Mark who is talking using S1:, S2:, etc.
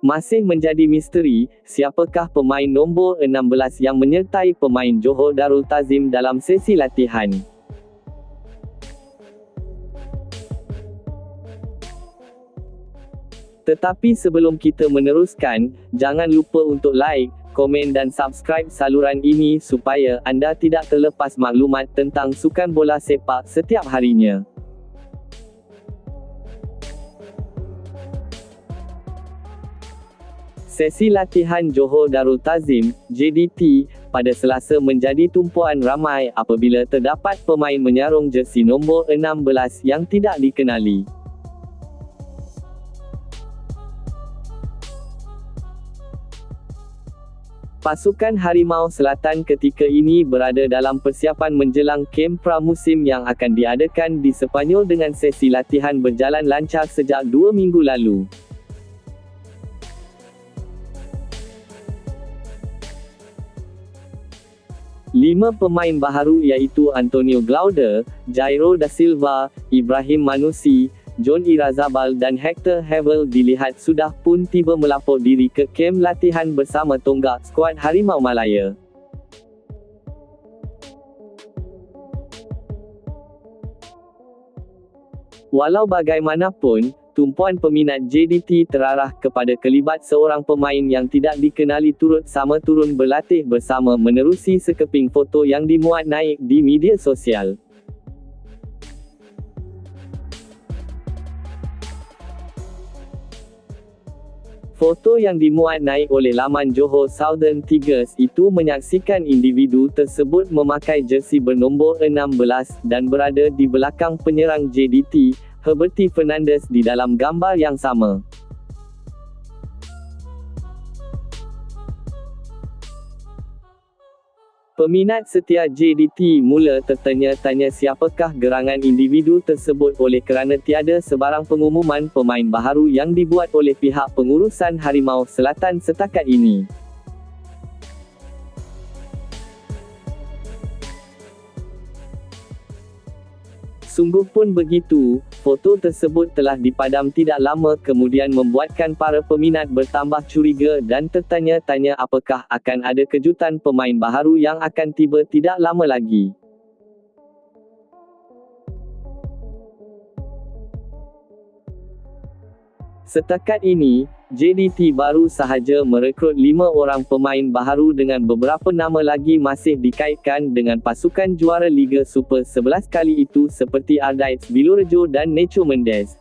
S1: Masih menjadi misteri, siapakah pemain nombor 16 yang menyertai pemain Johor Darul Tazim dalam sesi latihan. Tetapi sebelum kita meneruskan, jangan lupa untuk like, komen dan subscribe saluran ini supaya anda tidak terlepas maklumat tentang sukan bola sepak setiap harinya. Sesi latihan Johor Darul Tazim, JDT, pada Selasa menjadi tumpuan ramai apabila terdapat pemain menyarung jersey nombor 16 yang tidak dikenali. Pasukan Harimau Selatan ketika ini berada dalam persiapan menjelang kem pramusim yang akan diadakan di Sepanyol dengan sesi latihan berjalan lancar sejak dua minggu lalu. Lima pemain baharu iaitu Antonio Glauder, Jairo da Silva, Ibrahim Manusi, John Irazabal dan Hector Havel dilihat sudah pun tiba melapor diri ke kem latihan bersama tonggak skuad Harimau Malaya. Walau bagaimanapun, tumpuan peminat JDT terarah kepada kelibat seorang pemain yang tidak dikenali turut sama turun berlatih bersama menerusi sekeping foto yang dimuat naik di media sosial. Foto yang dimuat naik oleh laman Johor Southern Tigers itu menyaksikan individu tersebut memakai jersey bernombor 16 dan berada di belakang penyerang JDT, Herberty Fernandez di dalam gambar yang sama. Peminat setia JDT mula tertanya-tanya siapakah gerangan individu tersebut oleh kerana tiada sebarang pengumuman pemain baharu yang dibuat oleh pihak pengurusan Harimau Selatan setakat ini. Sungguh pun begitu, foto tersebut telah dipadam tidak lama kemudian membuatkan para peminat bertambah curiga dan tertanya-tanya apakah akan ada kejutan pemain baharu yang akan tiba tidak lama lagi. Setakat ini, JDT baru sahaja merekrut lima orang pemain baharu dengan beberapa nama lagi masih dikaitkan dengan pasukan juara Liga Super 11 kali itu seperti Ardaids Bilorejo dan Necho Mendes.